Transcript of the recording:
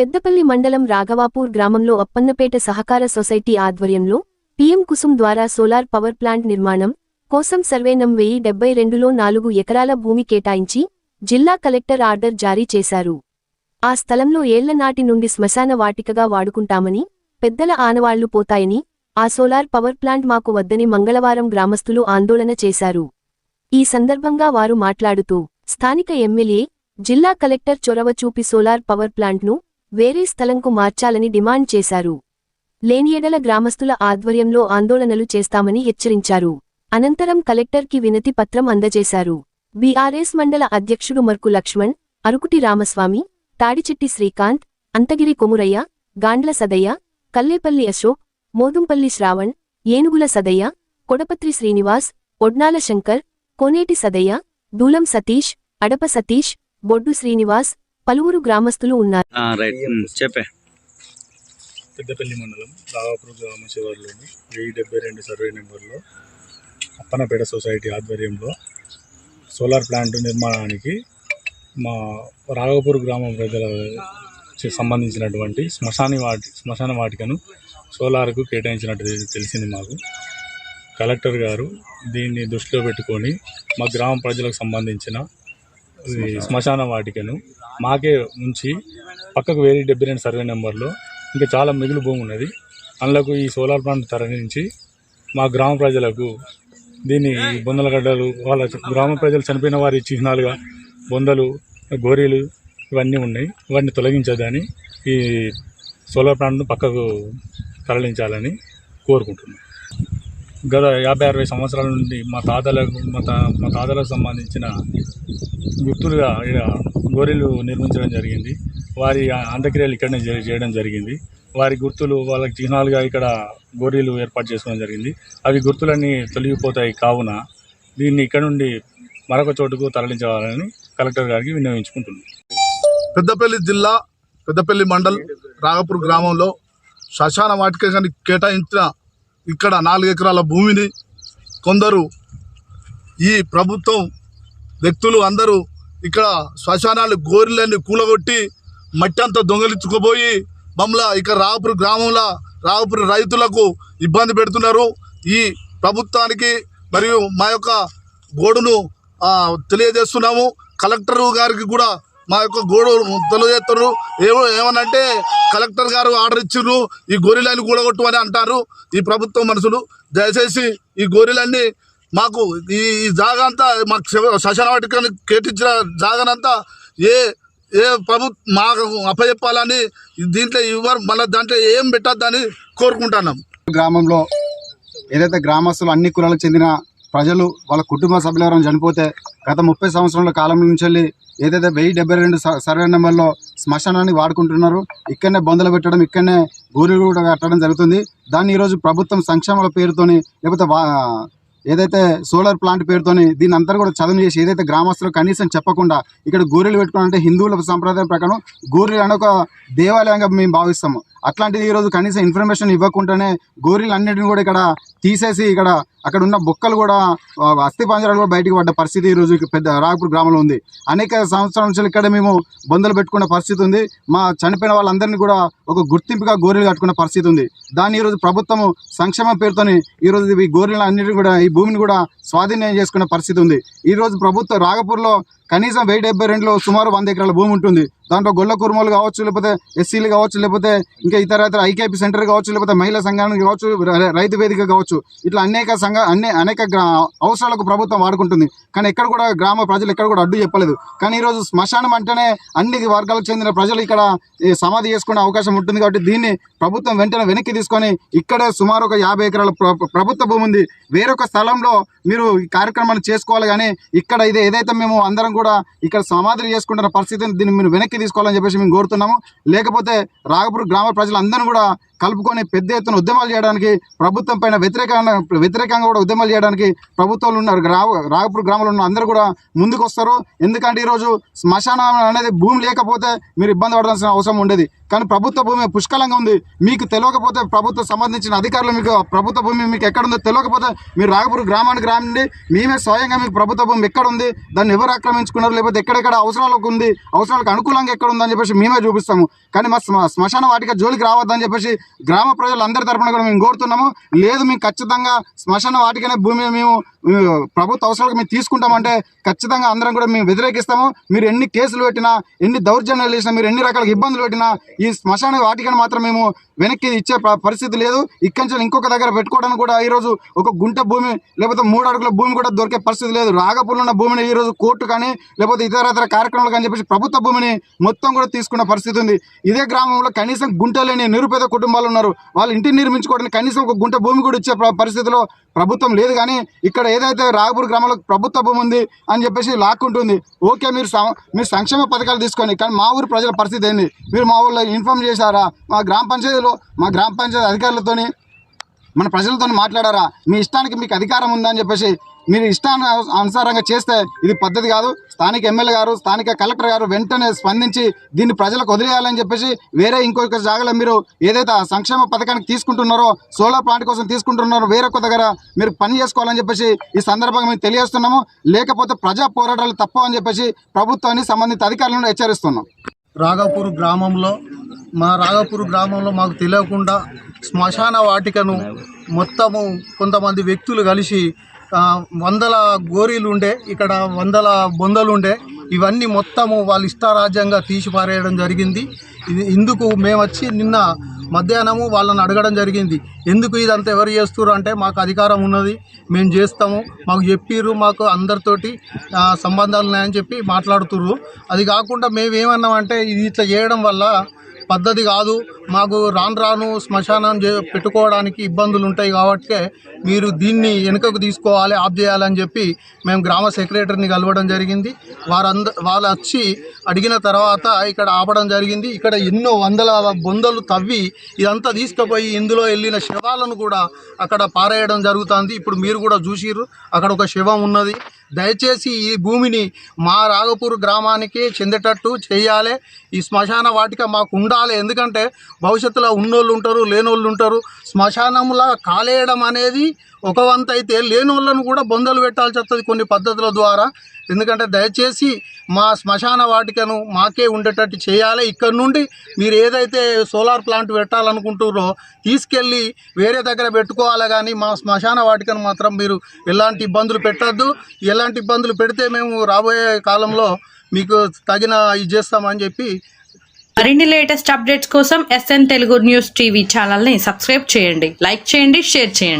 పెద్దపల్లి మండలం రాఘవాపూర్ గ్రామంలో అప్పన్నపేట సహకార సొసైటీ ఆధ్వర్యంలో పీఎం కుసుమ్ ద్వారా సోలార్ పవర్ ప్లాంట్ నిర్మాణం కోసం సర్వే నం వెయ్యి డెబ్బై రెండులో నాలుగు ఎకరాల భూమి కేటాయించి జిల్లా కలెక్టర్ ఆర్డర్ జారీ చేశారు. ఆ స్థలంలో ఏళ్ళ నాటి నుండి శ్మశాన వాటికగా వాడుకుంటామని పెద్దల ఆనవాళ్ళు పోతాయని ఆ సోలార్ పవర్ ప్లాంట్ మాకు వద్దని మంగళవారం గ్రామస్తులు ఆందోళన చేశారు. ఈ సందర్భంగా వారు మాట్లాడుతూ స్థానిక ఎమ్మెల్యే జిల్లా కలెక్టర్ చొరవ చూపి సోలార్ పవర్ ప్లాంట్ను వేరే స్థలంకు మార్చాలని డిమాండ్ చేశారు. లేనియడల గ్రామస్తుల ఆధ్వర్యంలో ఆందోళనలు చేస్తామని హెచ్చరించారు. అనంతరం కలెక్టర్కి వినతి పత్రం అందజేశారు. బీఆర్ఎస్ మండల అధ్యక్షుడు మర్కు లక్ష్మణ్ అరుకుటి రామస్వామి తాడిచెట్టి శ్రీకాంత్ అంతగిరి కొమురయ్య గాండ్ల సదయ్య కల్లేపల్లి అశోక్ మోదుంపల్లి శ్రావణ్ ఏనుగుల సదయ్య కొడపత్రి శ్రీనివాస్ ఒడ్నాల శంకర్ కోనేటి సదయ్య దూలం సతీష్ అడప సతీష్ బొడ్డు శ్రీనివాస్ పలువురు గ్రామస్తులు ఉన్నారు. ఆ, రైట్ ఉమ్, చెప్పే. పెద్దపల్లి మండలం రావాపురం గ్రామ శివారులోని వెయ్యి డెబ్బై రెండు సర్వే నెంబర్లో అప్పనపేట సొసైటీ ఆధ్వర్యంలో సోలార్ ప్లాంట్ నిర్మాణానికి మా రాఘవపూర్ గ్రామం ప్రజల సంబంధించినటువంటి శ్మశాని వాటి శ్మశాన వాటికను సోలార్కు కేటాయించినట్టు తెలి- తెలిసింది మాకు. కలెక్టర్ గారు దీన్ని దృష్టిలో పెట్టుకొని మా గ్రామ ప్రజలకు సంబంధించిన ఈ శ్మశాన వాటికను మాకే ఉంచి పక్కకు వేరే డెబ్బై రెండు సర్వే నెంబర్లో ఇంకా చాలా మిగులు భూమి ఉన్నది. అందులోకి ఈ సోలార్ ప్లాంట్ తరలించి మా గ్రామ ప్రజలకు దీన్ని బొందల బొందలగడ్డలు వాళ్ళ గ్రామ ప్రజలు చనిపోయిన వారి చిహ్నాలుగా బొందలు గోరీలు ఇవన్నీ ఉన్నాయి. వాటిని తొలగించదని ఈ సోలార్ ప్లాంట్ను పక్కకు తరలించాలని కోరుకుంటున్నాను గత యాభై అరవై సంవత్సరాల నుండి మా తాతలకు మా తా మా తాతలకు సంబంధించిన గుర్తులుగా ఇక్కడ గోరీలు నిర్మించడం జరిగింది. వారి అంత్యక్రియలు ఇక్కడనే చేయడం జరిగింది. వారి గుర్తులు వాళ్ళకి చిహ్నాలుగా ఇక్కడ గోరీలు ఏర్పాటు చేసుకోవడం జరిగింది. అవి గుర్తులన్నీ తొలగిపోతాయి కావున దీన్ని ఇక్కడ నుండి మరొక చోటుకు తరలించాలని కలెక్టర్ గారికి వినియోగించుకుంటున్నాం పెద్దపల్లి జిల్లా పెద్దపల్లి మండల్ రాగపూర్ గ్రామంలో శ్మశాన వాటికని కేటాయించిన ఇక్కడ నాలుగు ఎకరాల భూమిని కొందరు ఈ ప్రభుత్వం వ్యక్తులు అందరూ ఇక్కడ శ్మశానాలు గోరిలన్నీ కూలగొట్టి మట్టి అంతా దొంగలించుకుపోయి మమ్మల్ని ఇక్కడ రాగపూర్ గ్రామంలో రాగపూర్ రైతులకు ఇబ్బంది పెడుతున్నారు. ఈ ప్రభుత్వానికి మరియు మా యొక్క గోడును తెలియజేస్తున్నాము. కలెక్టర్ గారికి కూడా మా యొక్క గోడు తెలియజేస్తారు ఏమో ఏమనంటే కలెక్టర్ గారు ఆర్డర్ ఇచ్చిర్రు ఈ గొర్రెలని కూడగొట్టు అని అంటారు. ఈ ప్రభుత్వం మనుషులు దయచేసి ఈ గొర్రెలన్నీ మాకు ఈ జాగా అంతా మాకు శవ- కేటించిన జాగానంతా ఏ ఏ ప్రభు మాకు అప్పచెప్పాలని దీంట్లో ఇవ్వరు. మళ్ళీ దాంట్లో ఏం పెట్టద్దని కోరుకుంటున్నాం. గ్రామంలో ఏదైతే గ్రామస్తులు అన్ని కులాలకు చెందిన ప్రజలు వాళ్ళ కుటుంబ సభ్యులు ఎవరైనా చనిపోతే గత ముప్పై సంవత్సరాల కాలం నుంచి వెళ్ళి ఏదైతే వెయ్యి డెబ్బై రెండు సర్వే నెంబర్లో శ్మశానాన్ని వాడుకుంటున్నారు ఇక్కడనే బొందలు పెట్టడం ఇక్కడనే గూరులు కూడా కట్టడం జరుగుతుంది. దాన్ని ఈరోజు ప్రభుత్వం సంక్షేమాల పేరుతోని లేకపోతే ఏదైతే సోలార్ ప్లాంట్ పేరుతోని దీని అంతా కూడా చదువు చేసి ఏదైతే గ్రామస్తులు కనీసం చెప్పకుండా ఇక్కడ గూరెలు పెట్టుకోవాలంటే హిందువుల సంప్రదాయం ప్రకారం గూరెలు అనే ఒక దేవాలయంగా మేము భావిస్తాము. అట్లాంటిది ఈరోజు కనీసం ఇన్ఫర్మేషన్ ఇవ్వకుండానే గోరీలు అన్నింటిని కూడా ఇక్కడ తీసేసి ఇక్కడ అక్కడ ఉన్న బొక్కలు కూడా అస్థి పంజరాలు కూడా బయటకు పడ్డ పరిస్థితి ఈరోజు పెద్ద రాగపూర్ గ్రామంలో ఉంది. అనేక సంవత్సరాల నుంచి ఇక్కడ మేము బొందలు పెట్టుకున్న పరిస్థితి ఉంది. మా చనిపోయిన వాళ్ళందరినీ కూడా ఒక గుర్తింపుగా గోరీలు కట్టుకున్న పరిస్థితి ఉంది. దాన్ని ఈరోజు ప్రభుత్వము సంక్షేమ పేరుతోని ఈరోజు ఈ గోరీలు అన్నింటినీ కూడా ఈ భూమిని కూడా స్వాధీనం చేసుకునే పరిస్థితి ఉంది. ఈరోజు ప్రభుత్వం రాగపూర్లో కనీసం వెయ్యి డెబ్బై రెండులో సుమారు వంద ఎకరాల భూమి ఉంటుంది. దాంట్లో గొల్ల కుర్మలు కావచ్చు లేకపోతే ఎస్సీలు కావచ్చు లేకపోతే ఇంకా ఇతర ఇతర ఐకేపీ సెంటర్ కావచ్చు లేకపోతే మహిళా సంఘానికి కావచ్చు రైతు వేదిక కావచ్చు ఇట్లా అనేక సంఘ అన్ని అనేక గ్రా అవసరాలకు ప్రభుత్వం వాడుకుంటుంది. కానీ ఎక్కడ కూడా గ్రామ ప్రజలు ఎక్కడ కూడా అడ్డు చెప్పలేదు. కానీ ఈరోజు శ్మశానం అంటేనే అన్ని వర్గాలకు చెందిన ప్రజలు ఇక్కడ ఈ సమాధి చేసుకునే అవకాశం ఉంటుంది కాబట్టి దీన్ని ప్రభుత్వం వెంటనే వెనక్కి తీసుకొని ఇక్కడే సుమారు ఒక యాభై ఎకరాల ప్రభుత్వ భూమి ఉంది. వేరొక స్థలంలో మీరు ఈ కార్యక్రమాన్ని చేసుకోవాలి కానీ ఇక్కడ ఇది ఏదైతే మేము అందరం కూడా ఇక్కడ సమాధులు చేసుకుంటున్న పరిస్థితిని దీన్ని మీరు వెనక్కి తీసుకోవాలని చెప్పేసి మేము కోరుతున్నాము. లేకపోతే రాగపూర్ గ్రామ ప్రజలందరూ కూడా కలుపుకొని పెద్ద ఎత్తున ఉద్యమాలు చేయడానికి ప్రభుత్వం పైన వ్యతిరేకంగా వ్యతిరేకంగా కూడా ఉద్యమాలు చేయడానికి ప్రభుత్వాలు ఉన్నారు. రా రాగపూర్ గ్రామంలో ఉన్న అందరూ కూడా ముందుకు వస్తారు ఎందుకంటే ఈరోజు శ్మశానం అనేది భూమి లేకపోతే మీరు ఇబ్బంది పడాల్సిన అవసరం ఉండేది. కానీ ప్రభుత్వ భూమి పుష్కలంగా ఉంది. మీకు తెలియకపోతే ప్రభుత్వం సంబంధించిన అధికారులు మీకు ప్రభుత్వ భూమి మీకు ఎక్కడ ఉందో తెలియకపోతే మీరు రాగపూర్ గ్రామానికి రాండి. మేమే స్వయంగా మీకు ప్రభుత్వ భూమి ఎక్కడ ఉంది దాన్ని ఎవరు ఆక్రమించుకున్నారు లేకపోతే ఎక్కడెక్కడ అవసరాలకు ఉంది అవసరాలకు అనుకూలంగా ఎక్కడ ఉందని చెప్పేసి మేమే చూపిస్తాము. కానీ మా శ్మశాన వాటిక జోలికి రావద్దని చెప్పేసి గ్రామ ప్రజలందరి తరపున కూడా మేము కోరుతున్నాము. లేదు మేము ఖచ్చితంగా శ్మశాన వాటికనే భూమిని మేము ప్రభుత్వ అవసరాలకు మేము తీసుకుంటామంటే ఖచ్చితంగా అందరం కూడా మేము వ్యతిరేకిస్తాము. మీరు ఎన్ని కేసులు పెట్టినా ఎన్ని దౌర్జన్యాలు చేసినా మీరు ఎన్ని రకాల ఇబ్బందులు పెట్టినా ఈ శ్మశాన వాటికని మాత్రం మేము వెనక్కి ఇచ్చే ప- పరిస్థితి లేదు. ఇక్కడి నుంచి ఇంకొక దగ్గర పెట్టుకోవడానికి కూడా ఈరోజు ఒక గుంట భూమి లేకపోతే మూడు అడుగుల భూమి కూడా దొరికే పరిస్థితి లేదు. రాగపూర్లో ఉన్న భూమిని ఈరోజు కోర్టు కానీ లేకపోతే ఇతర ఇతర కార్యక్రమాలు కానీ చెప్పేసి ప్రభుత్వ భూమిని మొత్తం కూడా తీసుకున్న పరిస్థితి ఉంది. ఇదే గ్రామంలో కనీసం గుంట లేని నిరుపేద కుటుంబాలు వాళ్ళు ఉన్నారు. వాళ్ళు ఇంటిని నిర్మించుకోవడానికి కనీసం ఒక గుంట భూమి కూడా ఇచ్చే పరిస్థితిలో ప్రభుత్వం లేదు కానీ ఇక్కడ ఏదైతే రాగపూర్ గ్రామంలో ప్రభుత్వ భూమి ఉంది అని చెప్పేసి లాక్కుంటుంది. ఓకే మీరు సం- మీరు సంక్షేమ పథకాలు తీసుకొని కానీ మా ఊరు ప్రజల పరిస్థితి ఏంది? మీరు మా ఊళ్ళో ఇన్ఫామ్ చేశారా? మా గ్రామ పంచాయతీలో మా గ్రామ పంచాయతీ అధికారులతోని మన ప్రజలతో మాట్లాడారా? మీ ఇష్టానికి మీకు అధికారం ఉందా అని చెప్పేసి మీరు ఇష్టాన్ని అనుసారంగా చేస్తే ఇది పద్ధతి కాదు. స్థానిక ఎమ్మెల్యే గారు స్థానిక కలెక్టర్ గారు వెంటనే స్పందించి దీన్ని ప్రజలకు వదిలేయాలని చెప్పేసి వేరే ఇంకొక జాగాలో మీరు ఏదైతే సంక్షేమ పథకానికి తీసుకుంటున్నారో సోలార్ ప్లాంట్ కోసం తీసుకుంటున్నారో వేరే ఒక దగ్గర మీరు పని చేసుకోవాలని చెప్పేసి ఈ సందర్భంగా మేము తెలియజేస్తున్నాము. లేకపోతే ప్రజా పోరాటాలు తప్ప అని చెప్పేసి ప్రభుత్వాన్ని సంబంధిత అధికారులను హెచ్చరిస్తున్నాం. రాఘపూర్ గ్రామంలో మా రాఘపూర్ గ్రామంలో మాకు తెలియకుండా శ్మశాన వాటికను మొత్తము కొంతమంది వ్యక్తులు కలిసి వందల గోరీలు ఉండే ఇక్కడ వందల బొందలు ఉండే ఇవన్నీ మొత్తము వాళ్ళ ఇష్టారాజ్యంగా తీసి పారేయడం జరిగింది. ఇది ఇందుకు మేము వచ్చి నిన్న మధ్యాహ్నము వాళ్ళని అడగడం జరిగింది. ఎందుకు ఇదంతా ఎవరు చేస్తున్నారు అంటే మాకు అధికారం ఉన్నది మేము చేస్తాము మాకు చెప్పిర్రు మాకు అందరితోటి సంబంధాలు ఉన్నాయని చెప్పి మాట్లాడుతుర్రు. అది కాకుండా మేము ఏమన్నామంటే ఇది ఇట్లా చేయడం వల్ల పద్ధతి కాదు. మాకు రాను రాను శ్మశానం పెట్టుకోవడానికి ఇబ్బందులు ఉంటాయి కాబట్టి మీరు దీన్ని వెనుకకు తీసుకోవాలి ఆఫ్ చేయాలని చెప్పి మేము గ్రామ సెక్రటరీని కలవడం జరిగింది. వారంద వాళ్ళు వచ్చి అడిగిన తర్వాత ఇక్కడ ఆపడం జరిగింది. ఇక్కడ ఎన్నో వందల బొందలు తవ్వి ఇదంతా తీసుకుపోయి ఇందులో వెళ్ళిన శవాలను కూడా అక్కడ పారేయడం జరుగుతుంది. ఇప్పుడు మీరు కూడా చూసిర్రు అక్కడ ఒక శవం ఉన్నది. దయచేసి ఈ భూమిని మా రాఘపూర్ గ్రామానికి చెందేటట్టు చేయాలి. ఈ శ్మశాన వాటిక మాకు ఉండాలి. ఎందుకంటే భవిష్యత్తులో ఉన్నోళ్ళు ఉంటారు లేనోళ్ళు ఉంటారు. శ్మశానంలా కాలేయడం అనేది ఒక వంత అయితే వాళ్ళను కూడా బొందలు పెట్టాల్సి వస్తుంది కొన్ని పద్ధతుల ద్వారా. ఎందుకంటే దయచేసి మా శ్మశాన వాటికను మాకే ఉండేటట్టు చేయాలి. ఇక్కడ నుండి మీరు ఏదైతే సోలార్ ప్లాంట్ పెట్టాలనుకుంటున్నారో తీసుకెళ్ళి వేరే దగ్గర పెట్టుకోవాలి కానీ మా శ్మశాన వాటికను మాత్రం మీరు ఎలాంటి ఇబ్బందులు పెట్టద్దు. ఎలాంటి ఇబ్బందులు పెడితే మేము రాబోయే కాలంలో మీకు తగిన ఇది చేస్తామని చెప్పి మరిన్ని లేటెస్ట్ అప్డేట్స్ కోసం ఎస్ఎన్ తెలుగు న్యూస్ టీవీ ఛానల్ని సబ్స్క్రైబ్ చేయండి. లైక్ చేయండి షేర్ చేయండి.